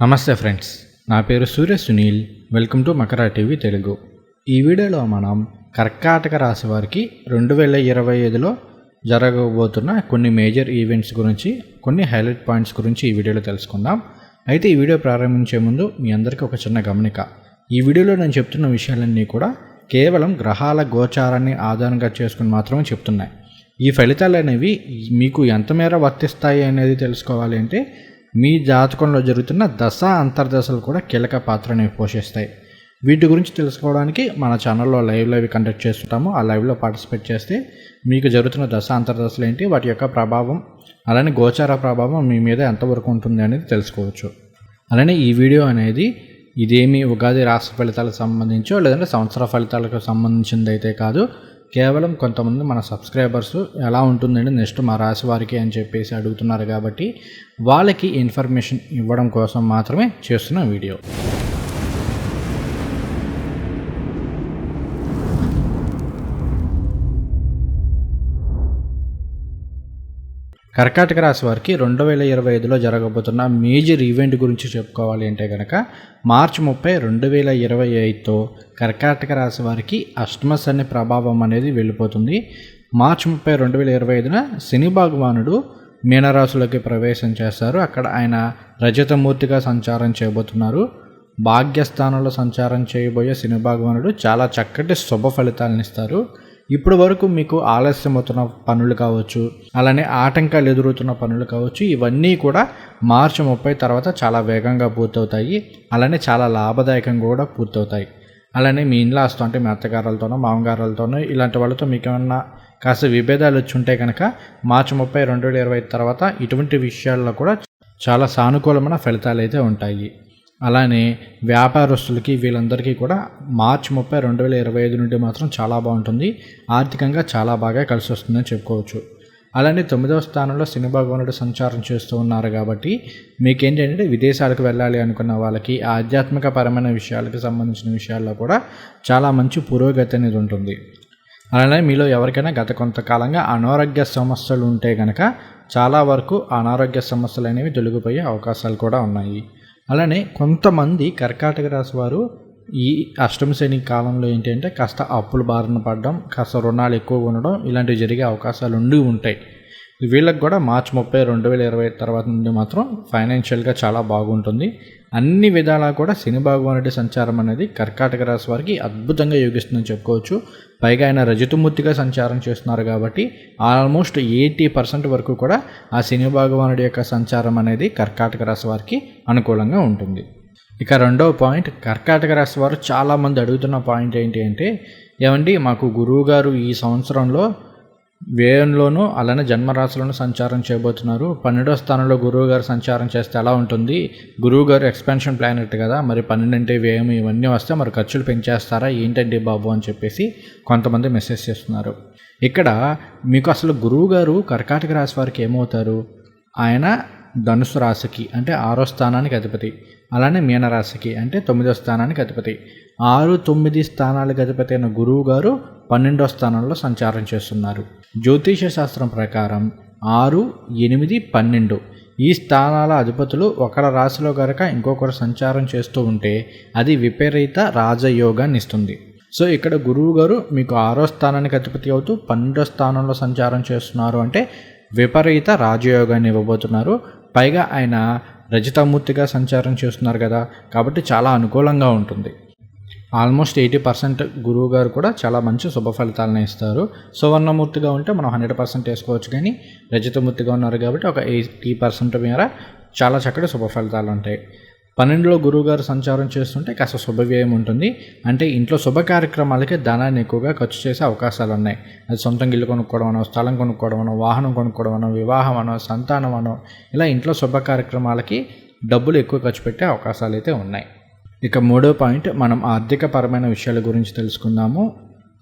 నమస్తే ఫ్రెండ్స్ నా పేరు Surya Sunil welcome to Makara TV Telugu. ఈ వీడియోలో మనం కర్కాటక రాశి వారికి రెండు వేల ఇరవై ఐదులో జరగబోతున్న కొన్ని మేజర్ ఈవెంట్స్ గురించి కొన్ని హైలైట్ పాయింట్స్ గురించి ఈ వీడియోలో తెలుసుకుందాం. అయితే ఈ వీడియో ప్రారంభించే ముందు మీ అందరికీ ఒక చిన్న గమనిక. ఈ వీడియోలో నేను చెప్తున్న విషయాలన్నీ కూడా కేవలం గ్రహాల గోచారాన్ని ఆధారంగా చేసుకుని మాత్రమే చెప్తున్నాయి. ఈ ఫలితాలు అనేవి మీకు ఎంతమేర వర్తిస్తాయి అనేది తెలుసుకోవాలి అంటే మీ జాతకంలో జరుగుతున్న దశ అంతర్దశలు కూడా కీలక పాత్రని పోషిస్తాయి. వీటి గురించి తెలుసుకోవడానికి మన ఛానల్లో లైవ్ లైవ్ కండక్ట్ చేస్తుంటాము. ఆ లైవ్లో పార్టిసిపేట్ చేస్తే మీకు జరుగుతున్న దశ అంతర్దశలు ఏంటి వాటి యొక్క ప్రభావం అలానే గోచార ప్రభావం మీ మీద ఎంతవరకు ఉంటుంది అనేది తెలుసుకోవచ్చు. అలానే ఈ వీడియో అనేది ఇదేమి ఉగాది రాష్ట్ర ఫలితాలకు సంబంధించో లేదంటే సంవత్సర ఫలితాలకు సంబంధించింది అయితే కాదు. కేవలం కొంతమంది మన సబ్స్క్రైబర్స్ ఎలా ఉంటుందండి నెక్స్ట్ మా రాశి వారికి అని చెప్పేసి అడుగుతున్నారు కాబట్టి వాళ్ళకి ఇన్ఫర్మేషన్ ఇవ్వడం కోసం మాత్రమే చేస్తున్న వీడియో. కర్కాటక రాశి వారికి రెండు వేల ఇరవై ఐదులో జరగబోతున్న మేజర్ ఈవెంట్ గురించి చెప్పుకోవాలి అంటే కనుక మార్చి ముప్పై రెండు వేల ఇరవై ఐదుతో కర్కాటక రాశి వారికి అష్టమ శని ప్రభావం అనేది వెళ్ళిపోతుంది. మార్చి ముప్పై రెండు వేల ఇరవై ఐదున శని భగవానుడు మీనరాశులకి ప్రవేశం చేస్తారు. అక్కడ ఆయన రజతమూర్తిగా సంచారం చేయబోతున్నారు. భాగ్యస్థానంలో సంచారం చేయబోయే శని భగవానుడు చాలా చక్కటి శుభ ఫలితాలను ఇస్తారు. ఇప్పటి వరకు మీకు ఆలస్యం అవుతున్న పనులు కావచ్చు అలానే ఆటంకాలు ఎదురవుతున్న పనులు కావచ్చు ఇవన్నీ కూడా మార్చి ముప్పై తర్వాత చాలా వేగంగా పూర్తవుతాయి అలానే చాలా లాభదాయకంగా కూడా పూర్తవుతాయి. అలానే మీ ఇంట్లో వస్తూ అంటే మీ అత్తగారులతోనో మామగారులతోనో ఇలాంటి వాళ్ళతో మీకు ఏమన్నా కాస్త విభేదాలు వచ్చి ఉంటే కనుక మార్చి ముప్పై రెండు వేల ఇరవై తర్వాత ఇటువంటి విషయాల్లో కూడా చాలా సానుకూలమైన ఫలితాలు అయితే ఉంటాయి. అలానే వ్యాపారస్తులకి వీళ్ళందరికీ కూడా మార్చి ముప్పై రెండు వేల ఇరవై ఐదు నుండి మాత్రం చాలా బాగుంటుంది. ఆర్థికంగా చాలా బాగా కలిసి వస్తుందని చెప్పుకోవచ్చు. అలానే తొమ్మిదవ స్థానంలో శని భగవానుడు సంచారం చేస్తూ ఉన్నారు కాబట్టి మీకు ఏంటంటే విదేశాలకు వెళ్ళాలి అనుకున్న వాళ్ళకి ఆధ్యాత్మిక పరమైన విషయాలకు సంబంధించిన విషయాల్లో కూడా చాలా మంచి పురోగతి అనేది ఉంటుంది. అలానే మీలో ఎవరికైనా గత కొంతకాలంగా అనారోగ్య సమస్యలు ఉంటే కనుక చాలా వరకు అనారోగ్య సమస్యలు అనేవి తొలగిపోయే అవకాశాలు కూడా ఉన్నాయి. అలానే కొంతమంది కర్కాటక రాశి వారు ఈ అష్టమ శని కాలంలో ఏంటంటే కాస్త అప్పుల బారిన పడడం కాస్త రుణాలు ఎక్కువగా ఉండడం ఇలాంటివి జరిగే అవకాశాలు ఉండి ఉంటాయి. వీళ్ళకి కూడా మార్చి ముప్పై రెండు వేల ఇరవై తర్వాత నుండి మాత్రం ఫైనాన్షియల్గా చాలా బాగుంటుంది. అన్ని విధాలా కూడా శని భగవానుడి సంచారం అనేది కర్కాటక రాశి వారికి అద్భుతంగా యోగిస్తుందని చెప్పుకోవచ్చు. పైగా ఆయన రజతుమూర్తిగా సంచారం చేస్తున్నారు కాబట్టి ఆల్మోస్ట్ ఎయిటీ పర్సెంట్ వరకు కూడా ఆ శని భగవానుడి యొక్క సంచారం అనేది కర్కాటక రాశి వారికి అనుకూలంగా ఉంటుంది. ఇక రెండవ పాయింట్ కర్కాటక రాశి వారు చాలామంది అడుగుతున్న పాయింట్ ఏంటి అంటే ఏమండి మాకు గురువు గారు ఈ సంవత్సరంలో వ్యయంలోనూ అలానే జన్మరాశిలోనూ సంచారం చేయబోతున్నారు. పన్నెండో స్థానంలో గురువు గారు సంచారం చేస్తే ఎలా ఉంటుంది. గురువు గారు ఎక్స్పెన్షన్ ప్లానెట్ కదా మరి పన్నెండంటే వ్యయం ఇవన్నీ వస్తే మరి ఖర్చులు పెంచేస్తారా ఏంటండి బాబు అని చెప్పేసి కొంతమంది మెసేజ్ చేస్తున్నారు. ఇక్కడ మీకు అసలు గురువు గారు కర్కాటక రాశి వారికి ఏమవుతారు? ఆయన ధనుసు రాశికి అంటే ఆరో స్థానానికి అధిపతి అలానే మీనరాశికి అంటే తొమ్మిదో స్థానానికి అధిపతి. ఆరు తొమ్మిది స్థానాలకు అధిపతి అయిన గురువు గారు పన్నెండో స్థానంలో సంచారం చేస్తున్నారు. జ్యోతిష శాస్త్రం ప్రకారం ఆరు ఎనిమిది పన్నెండు ఈ స్థానాల అధిపతులు ఒకరి రాశిలో గనక ఇంకొకరు సంచారం చేస్తూ ఉంటే అది విపరీత రాజయోగాన్ని ఇస్తుంది. సో ఇక్కడ గురువు గారు మీకు ఆరో స్థానానికి అధిపతి అవుతూ పన్నెండో స్థానంలో సంచారం చేస్తున్నారు అంటే విపరీత రాజయోగాన్ని ఇవ్వబోతున్నారు. పైగా ఆయన రజితామూర్తిగా సంచారం చేస్తున్నారు కదా కాబట్టి చాలా అనుకూలంగా ఉంటుంది. ఆల్మోస్ట్ ఎయిటీ పర్సెంట్ గురువు గారు కూడా చాలా మంచి శుభ ఫలితాలను ఇస్తారు. సువర్ణమూర్తిగా ఉంటే మనం హండ్రెడ్ పర్సెంట్ వేసుకోవచ్చు కానీ రజతమూర్తిగా ఉన్నారు కాబట్టి ఒక ఎయిటీ పర్సెంట్ మేర చాలా చక్కటి శుభ ఫలితాలు ఉంటాయి. పన్నెండులో గురువుగారు సంచారం చేస్తుంటే కాస్త శుభవ్యయం ఉంటుంది. అంటే ఇంట్లో శుభ కార్యక్రమాలకి ధనాన్ని ఎక్కువగా ఖర్చు చేసే అవకాశాలు ఉన్నాయి. అది సొంతంగా ఇల్లు కొనుక్కోవడం అనో స్థలం కొనుక్కోవడం అనో వాహనం కొనుక్కోవడం అనో వివాహం అనో సంతానం అనో ఇలా ఇంట్లో శుభ కార్యక్రమాలకి డబ్బులు ఎక్కువ ఖర్చు పెట్టే అవకాశాలు అయితే ఉన్నాయి. ఇక మూడో పాయింట్ మనం ఆర్థిక పరమైన విషయాల గురించి తెలుసుకుందాము.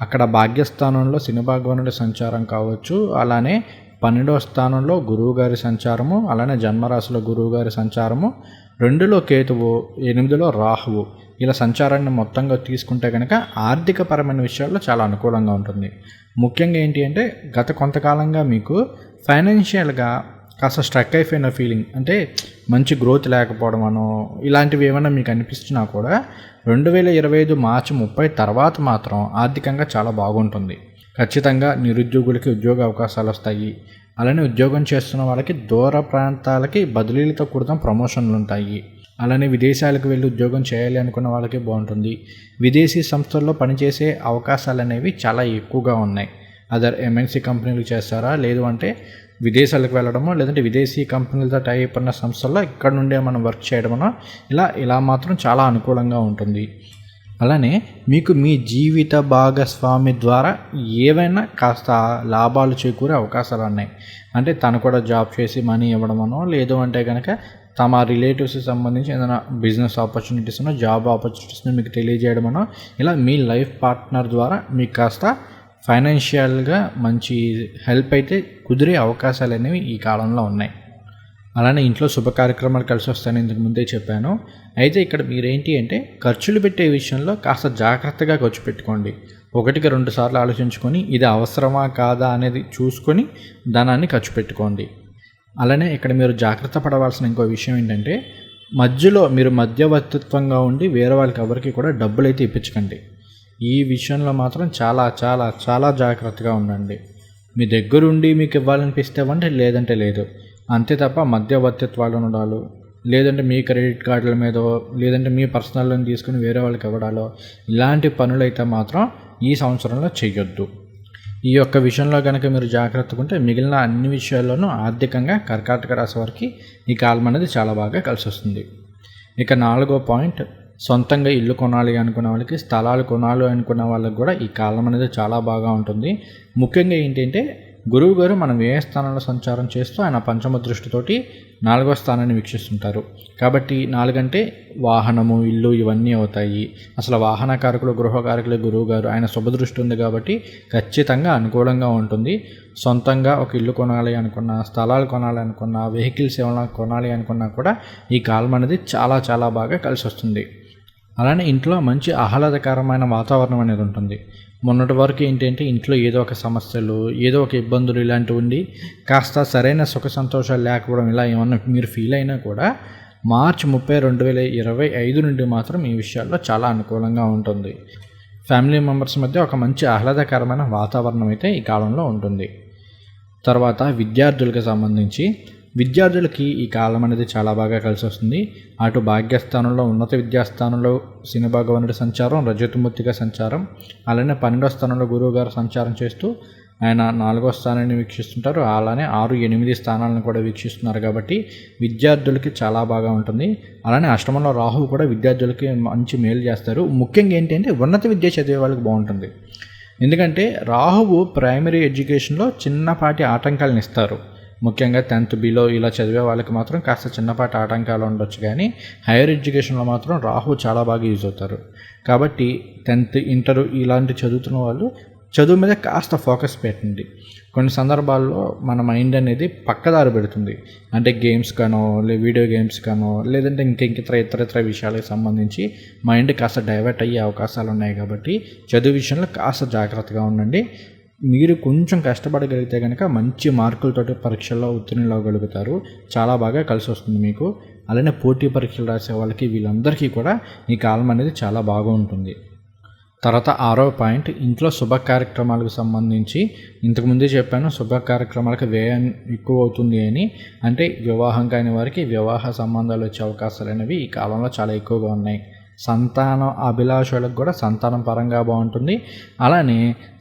అక్కడ భాగ్యస్థానంలో శని సంచారం కావచ్చు అలానే పన్నెండవ స్థానంలో గురువుగారి సంచారము అలానే జన్మరాశిలో గురువుగారి సంచారము. రెండులో కేతువు ఎనిమిదిలో రాహువు. ఇలా సంచారాన్ని మొత్తంగా తీసుకుంటే కనుక ఆర్థికపరమైన విషయాల్లో చాలా అనుకూలంగా ఉంటుంది. ముఖ్యంగా ఏంటి అంటే గత కొంతకాలంగా మీకు ఫైనాన్షియల్గా కాస్త స్ట్రక్ అయిపోయిన ఫీలింగ్ అంటే మంచి గ్రోత్ లేకపోవడం అనో ఇలాంటివి ఏమైనా మీకు అనిపిస్తున్నా కూడా రెండు వేల ఇరవై ఐదు మార్చి ముప్పై తర్వాత మాత్రం ఆర్థికంగా చాలా బాగుంటుంది. ఖచ్చితంగా నిరుద్యోగులకి ఉద్యోగ అవకాశాలు వస్తాయి. అలానే ఉద్యోగం చేస్తున్న వాళ్ళకి దూర ప్రాంతాలకి బదిలీలతో కూడిన ప్రమోషన్లు ఉంటాయి. అలానే విదేశాలకు వెళ్ళి ఉద్యోగం చేయాలి అనుకున్న వాళ్ళకి బాగుంటుంది. విదేశీ సంస్థల్లో పనిచేసే అవకాశాలు అనేవి చాలా ఎక్కువగా ఉన్నాయి. అదర్ ఎంఎన్సీ కంపెనీలు చేస్తారా? లేదు అంటే విదేశాలకు వెళ్ళడమో లేదంటే విదేశీ కంపెనీలతో టైప్ ఉన్న సంస్థల్లో ఇక్కడ నుండే మనం వర్క్ చేయడమనో ఇలా ఇలా మాత్రం చాలా అనుకూలంగా ఉంటుంది. అలానే మీకు మీ జీవిత భాగస్వామి ద్వారా ఏవైనా కాస్త లాభాలు చేకూరే అవకాశాలు ఉన్నాయి. అంటే తను కూడా జాబ్ చేసి మనీ ఇవ్వడమనో లేదు అంటే కనుక తమ రిలేటివ్స్కి సంబంధించి ఏదైనా బిజినెస్ ఆపర్చునిటీస్ జాబ్ ఆపర్చునిటీస్ని మీకు తెలియజేయడమనో ఇలా మీ లైఫ్ పార్ట్నర్ ద్వారా మీకు కాస్త ఫైనాన్షియల్గా మంచి హెల్ప్ అయితే కుదిరే అవకాశాలు అనేవి ఈ కాలంలో ఉన్నాయి. అలానే ఇంట్లో శుభ కార్యక్రమాలు కలిసి వస్తాయని ఇంతకు ముందే చెప్పాను. అయితే ఇక్కడ మీరేంటి అంటే ఖర్చులు పెట్టే విషయంలో కాస్త జాగ్రత్తగా ఖర్చు పెట్టుకోండి. ఒకటికి రెండు సార్లు ఆలోచించుకొని ఇది అవసరమా కాదా అనేది చూసుకొని ధనాన్ని ఖర్చు పెట్టుకోండి. అలానే ఇక్కడ మీరు జాగ్రత్త పడవలసిన ఇంకో విషయం ఏంటంటే మధ్యలో మీరు మధ్యవర్తిత్వంగా ఉండి వేరే వాళ్ళకి ఎవరికి కూడా డబ్బులు అయితే ఇప్పించకండి. ఈ విషయంలో మాత్రం చాలా చాలా చాలా జాగ్రత్తగా ఉండండి. మీ దగ్గరుండి మీకు ఇవ్వాలనిపిస్తే ఇవ్వండి లేదంటే లేదు. అంతే తప్ప మధ్యవర్తిత్వాలు ఉండాలి లేదంటే మీ క్రెడిట్ కార్డుల మీద లేదంటే మీ పర్సనల్ లోన్ తీసుకుని వేరే వాళ్ళకి ఇవ్వడాలో ఇలాంటి పనులైతే మాత్రం ఈ సంవత్సరంలో చేయొద్దు ఈ యొక్క విషయంలో కనుక మీరు జాగ్రత్తగా ఉంటే మిగిలిన అన్ని విషయాల్లోనూ ఆర్థికంగా కర్కాటక రాశి వారికి ఈ కాలం అనేది చాలా బాగా కలిసి వస్తుంది ఇక నాలుగో పాయింట్ సొంతంగా ఇల్లు కొనాలి అనుకున్న వాళ్ళకి స్థలాలు కొనాలి అనుకున్న వాళ్ళకి కూడా ఈ కాలం అనేది చాలా బాగా ఉంటుంది. ముఖ్యంగా ఏంటంటే గురువు గారు మనం ఏ స్థానంలో సంచారం చేస్తూ ఆయన పంచమ దృష్టితోటి నాలుగో స్థానాన్ని వీక్షిస్తుంటారు. కాబట్టి నాలుగంటే వాహనము ఇల్లు ఇవన్నీ అవుతాయి. అసలు వాహనకారకులు గృహకారకులు గురువు గారు ఆయన శుభదృష్టి ఉంది కాబట్టి ఖచ్చితంగా అనుకూలంగా ఉంటుంది. సొంతంగా ఒక ఇల్లు కొనాలి అనుకున్న స్థలాలు కొనాలి అనుకున్న వెహికల్స్ ఏమైనా కొనాలి అనుకున్నా కూడా ఈ కాలం అనేది చాలా చాలా బాగా కలిసి వస్తుంది అలానే ఇంట్లో మంచి ఆహ్లాదకరమైన వాతావరణం అనేది ఉంటుంది. మొన్నటి వరకు ఏంటంటే ఇంట్లో ఏదో ఒక సమస్యలు ఏదో ఒక ఇబ్బందులు ఇలాంటివి ఉండి కాస్త సరైన సుఖ సంతోషాలు లేకపోవడం ఇలా ఏమన్నా మీరు ఫీల్ అయినా కూడా మార్చ్ ముప్పై రెండు వేల ఇరవై ఐదు నుండి మాత్రం ఈ విషయాల్లో చాలా అనుకూలంగా ఉంటుంది. ఫ్యామిలీ మెంబర్స్ మధ్య ఒక మంచి ఆహ్లాదకరమైన వాతావరణం అయితే ఈ కాలంలో ఉంటుంది. తర్వాత విద్యార్థులకు సంబంధించి విద్యార్థులకి ఈ కాలం అనేది చాలా బాగా కలిసి వస్తుంది అటు భాగ్యస్థానంలో ఉన్నత విద్యాస్థానంలో శని సంచారం రజతమూర్తిగా సంచారం అలానే పన్నెండో స్థానంలో గురువు గారు సంచారం చేస్తూ ఆయన నాలుగో స్థానాన్ని వీక్షిస్తుంటారు. అలానే ఆరు ఎనిమిది స్థానాలను కూడా వీక్షిస్తున్నారు కాబట్టి విద్యార్థులకి చాలా బాగా ఉంటుంది. అలానే అష్టమంలో రాహువు కూడా విద్యార్థులకి మంచి మేలు చేస్తారు. ముఖ్యంగా ఏంటంటే ఉన్నత విద్య చదివే వాళ్ళకి బాగుంటుంది. ఎందుకంటే రాహువు ప్రైమరీ ఎడ్యుకేషన్లో చిన్నపాటి ఆటంకాలను ఇస్తారు. ముఖ్యంగా టెన్త్ బిలో ఇలా చదివే వాళ్ళకి మాత్రం కాస్త చిన్నపాటి ఆటంకాలు ఉండొచ్చు కానీ హైయర్ ఎడ్యుకేషన్లో మాత్రం రాహు చాలా బాగా యూజ్ అవుతారు. కాబట్టి టెన్త్ ఇంటర్ ఇలాంటి చదువుతున్న వాళ్ళు చదువు మీద కాస్త ఫోకస్ పెట్టండి. కొన్ని సందర్భాల్లో మన మైండ్ అనేది పక్కదారి పెడుతుంది. అంటే గేమ్స్ కానో లే వీడియో గేమ్స్ కానో లేదంటే ఇంక ఇతర ఇతర ఇతర విషయాలకు సంబంధించి మైండ్ కాస్త డైవర్ట్ అయ్యే అవకాశాలు ఉన్నాయి కాబట్టి చదువు విషయంలో కాస్త జాగ్రత్తగా ఉండండి. మీరు కొంచెం కష్టపడగలిగితే కనుక మంచి మార్కులతోటి పరీక్షల్లో ఉత్తీర్ణులు అవ్వగలుగుతారు. చాలా బాగా కలిసి వస్తుంది మీకు. అలానే పోటీ పరీక్షలు రాసే వాళ్ళకి వీళ్ళందరికీ కూడా ఈ కాలం అనేది చాలా బాగుంటుంది తర్వాత ఆరో పాయింట్ ఇంట్లో శుభ కార్యక్రమాలకు సంబంధించి ఇంతకుముందే చెప్పాను శుభ కార్యక్రమాలకు వ్యయం ఎక్కువ అవుతుంది అని. అంటే వివాహం కాని వారికి వివాహ సంబంధాలు వచ్చే అవకాశాలు అనేవి ఈ కాలంలో చాలా ఎక్కువగా ఉన్నాయి. సంతానం అభిలాషులకు కూడా సంతానం పరంగా బాగుంటుంది. అలానే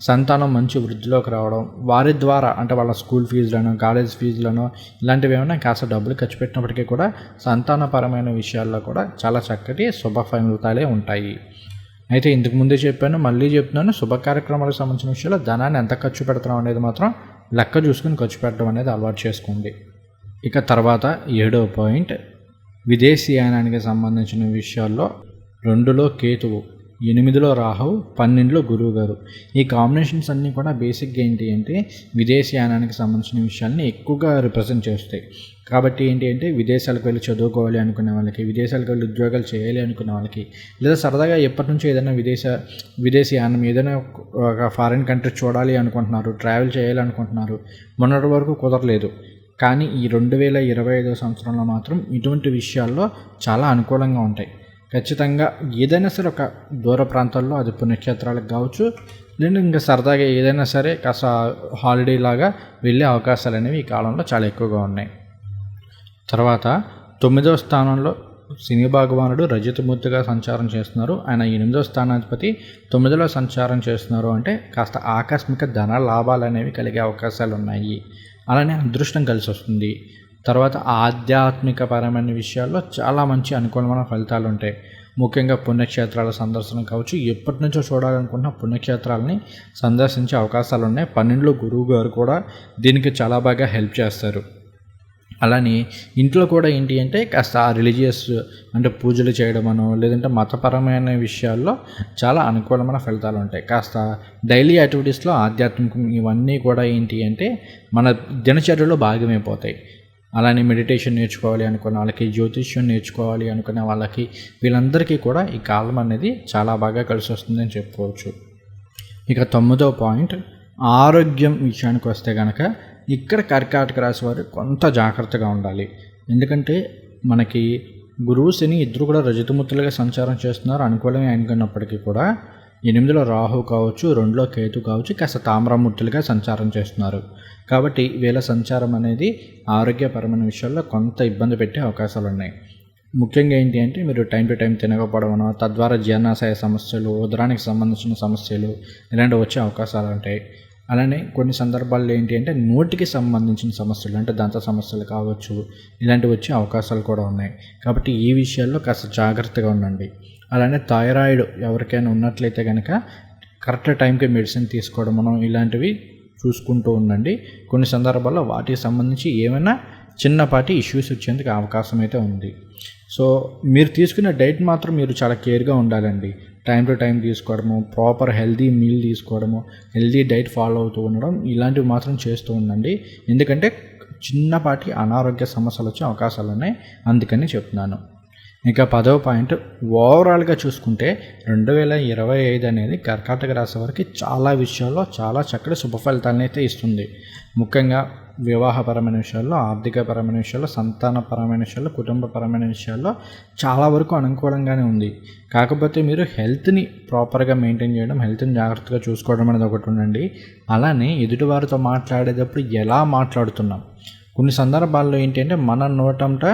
సంతానం మంచి వృద్ధిలోకి రావడం వారి ద్వారా అంటే వాళ్ళ స్కూల్ ఫీజులను కాలేజ్ ఫీజులను ఇలాంటివి ఏమైనా కాస్త డబ్బులు ఖర్చు పెట్టినప్పటికీ కూడా సంతానపరమైన విషయాల్లో కూడా చాలా చక్కటి శుభ ఫలితాలే ఉంటాయి. అయితే ఇంతకు ముందే చెప్పాను మళ్ళీ చెప్తున్నాను శుభ కార్యక్రమాలకు సంబంధించిన విషయాల్లో ధనాన్ని ఎంత ఖర్చు పెడుతున్నాం అనేది మాత్రం లెక్క చూసుకుని ఖర్చు పెట్టడం అనేది అలవాటు చేసుకోండి. ఇక తర్వాత ఏడవ పాయింట్ విదేశీయానానికి సంబంధించిన విషయాల్లో రెండులో కేతువు ఎనిమిదిలో రాహువు పన్నెండులో గురువు గారు ఈ కాంబినేషన్స్ అన్నీ కూడా బేసిక్గా ఏంటి అంటే విదేశయానానికి సంబంధించిన విషయాల్ని ఎక్కువగా రిప్రజెంట్ చేస్తాయి. కాబట్టి ఏంటి అంటే విదేశాలకు వెళ్ళి చదువుకోవాలి అనుకునే వాళ్ళకి విదేశాలకు వెళ్ళి ఉద్యోగాలు చేయాలి అనుకునే వాళ్ళకి లేదా సరదాగా ఎప్పటి నుంచో ఏదైనా విదేశ విదేశీయానం ఏదైనా ఒక ఫారిన్ కంట్రీ చూడాలి అనుకుంటున్నారు ట్రావెల్ చేయాలి అనుకుంటున్నారు మొన్నటి వరకు కుదరలేదు. కానీ ఈ రెండు వేల ఇరవై ఐదో సంవత్సరంలో మాత్రం ఇటువంటి విషయాల్లో చాలా అనుకూలంగా ఉంటాయి. ఖచ్చితంగా ఏదైనా సరే ఒక దూర ప్రాంతాల్లో అది పుణ్యక్షేత్రాలకు కావచ్చు. లేదా ఇంకా సరదాగా ఏదైనా సరే కాస్త హాలిడే లాగా వెళ్ళే అవకాశాలు అనేవి ఈ కాలంలో చాలా ఎక్కువగా ఉన్నాయి. తర్వాత తొమ్మిదవ స్థానంలో సినీ భగవానుడు రజతమూర్తిగా సంచారం చేస్తున్నారు. ఆయన ఎనిమిదవ స్థానాధిపతి. తొమ్మిదిలో సంచారం చేస్తున్నారు అంటే కాస్త ఆకస్మిక ధన లాభాలు అనేవి కలిగే అవకాశాలు ఉన్నాయి. అలానే అదృష్టం కలిసి వస్తుంది. తర్వాత ఆధ్యాత్మిక పరమైన విషయాల్లో చాలా మంచి అనుకూలమైన ఫలితాలు ఉంటాయి. ముఖ్యంగా పుణ్యక్షేత్రాల సందర్శన కావచ్చు. ఎప్పటి నుంచో చూడాలనుకున్న పుణ్యక్షేత్రాలని సందర్శించే అవకాశాలు ఉన్నాయి. పన్నెండులో గురువు గారు కూడా దీనికి చాలా బాగా హెల్ప్ చేస్తారు. అలానే ఇంట్లో కూడా ఏంటి అంటే కాస్త రిలీజియస్ అంటే పూజలు చేయడం అనో లేదంటే మతపరమైన విషయాల్లో చాలా అనుకూలమైన ఫలితాలు ఉంటాయి. కాస్త డైలీ యాక్టివిటీస్లో ఆధ్యాత్మికం ఇవన్నీ కూడా ఏంటి అంటే మన దినచర్యలో భాగమైపోతాయి. అలానే మెడిటేషన్ నేర్చుకోవాలి అనుకున్న వాళ్ళకి జ్యోతిష్యం నేర్చుకోవాలి అనుకునే వాళ్ళకి వీళ్ళందరికీ కూడా ఈ కాలం అనేది చాలా బాగా కలిసి వస్తుందని చెప్పుకోవచ్చు. ఇక తొమ్మిదో పాయింట్ ఆరోగ్యం విషయానికి వస్తే కనుక ఇక్కడ కర్కాటక రాశి వారు కొంత జాగ్రత్తగా ఉండాలి. ఎందుకంటే మనకి గురువు శని ఇద్దరు కూడా రజతముత్తులుగా సంచారం చేస్తున్నారు. అనుకూలమే అనుకున్నప్పటికీ కూడా ఎనిమిదిలో రాహు కావచ్చు రెండులో కేతు కావచ్చు కాస్త తామ్రమూర్తులుగా సంచారం చేస్తున్నారు. కాబట్టి వీళ్ళ సంచారం అనేది ఆరోగ్యపరమైన విషయాల్లో కొంత ఇబ్బంది పెట్టే అవకాశాలు ఉన్నాయి. ముఖ్యంగా ఏంటి అంటే మీరు టైం టు టైం తినకపోవడం తద్వారా జీర్ణాశయ సమస్యలు ఉదరానికి సంబంధించిన సమస్యలు ఇలాంటివి వచ్చే అవకాశాలు ఉంటాయి అలానే కొన్ని సందర్భాల్లో ఏంటి అంటే నోటికి సంబంధించిన సమస్యలు అంటే దంత సమస్యలు కావచ్చు ఇలాంటివి వచ్చే అవకాశాలు కూడా ఉన్నాయి. కాబట్టి ఈ విషయాల్లో కాస్త జాగ్రత్తగా ఉండండి. అలానే థైరాయిడ్ ఎవరికైనా ఉన్నట్లయితే కనుక కరెక్ట్ టైంకి మెడిసిన్ తీసుకోవడం మనం ఇలాంటివి చూసుకుంటూ ఉండండి. కొన్ని సందర్భాల్లో వాటికి సంబంధించి ఏమైనా చిన్నపాటి ఇష్యూస్ వచ్చేందుకు అవకాశం అయితే ఉంది. సో మీరు తీసుకునే డైట్ మాత్రం మీరు చాలా కేర్గా ఉండాలండి. టైం టు టైం తీసుకోవడము ప్రాపర్ హెల్దీ మీల్ తీసుకోవడము హెల్దీ డైట్ ఫాలో అవుతూ ఉండడం ఇలాంటివి మాత్రం చేస్తూ ఉండండి. ఎందుకంటే చిన్నపాటి అనారోగ్య సమస్యలు వచ్చే అవకాశాలు ఉన్నాయి. అందుకని చెప్తున్నాను. ఇక పదవ పాయింట్ ఓవరాల్గా చూసుకుంటే రెండు వేల ఇరవై ఐదు అనేది కర్కాటక రాశి వారికి చాలా విషయాల్లో చాలా చక్కటి శుభ ఫలితాలను అయితే ఇస్తుంది. ముఖ్యంగా వివాహపరమైన విషయాల్లో ఆర్థికపరమైన విషయాల్లో సంతానపరమైన విషయాల్లో కుటుంబపరమైన విషయాల్లో చాలా వరకు అనుకూలంగానే ఉంది. కాకపోతే మీరు హెల్త్ని ప్రాపర్గా మెయింటైన్ చేయడం హెల్త్ని జాగ్రత్తగా చూసుకోవడం అనేది ఒకటి ఉండండి. అలానే ఎదుటివారితో మాట్లాడేటప్పుడు ఎలా మాట్లాడుతున్నాం? కొన్ని సందర్భాల్లో ఏంటంటే మన నోటంట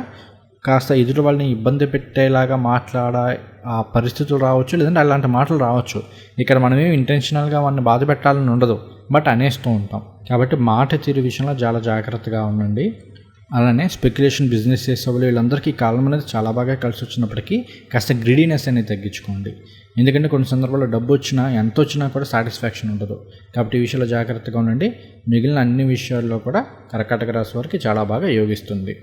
కాస్త ఎదుటి వాళ్ళని ఇబ్బంది పెట్టేలాగా మాట్లాడ ఆ పరిస్థితులు రావచ్చు లేదంటే అలాంటి మాటలు రావచ్చు. ఇక్కడ మనమేమి ఇంటెన్షనల్గా వాళ్ళని బాధ పెట్టాలని ఉండదు. బట్ అనేస్తూ ఉంటాం. కాబట్టి మాట తీరు విషయంలో చాలా జాగ్రత్తగా ఉండండి. అలానే స్పెక్యులేషన్ బిజినెస్ చేసేవాళ్ళు వీళ్ళందరికీ కాలం అనేది చాలా బాగా కలిసి వచ్చినప్పటికీ కాస్త గ్రీడీనెస్ అనేది తగ్గించుకోండి. ఎందుకంటే కొన్ని సందర్భాల్లో డబ్బు వచ్చినా ఎంత వచ్చినా కూడా సాటిస్ఫాక్షన్ ఉండదు. కాబట్టి ఈ విషయంలో జాగ్రత్తగా ఉండండి. మిగిలిన అన్ని విషయాల్లో కూడా కర్కాటక రాశి వారికి చాలా బాగా యోగిస్తుంది.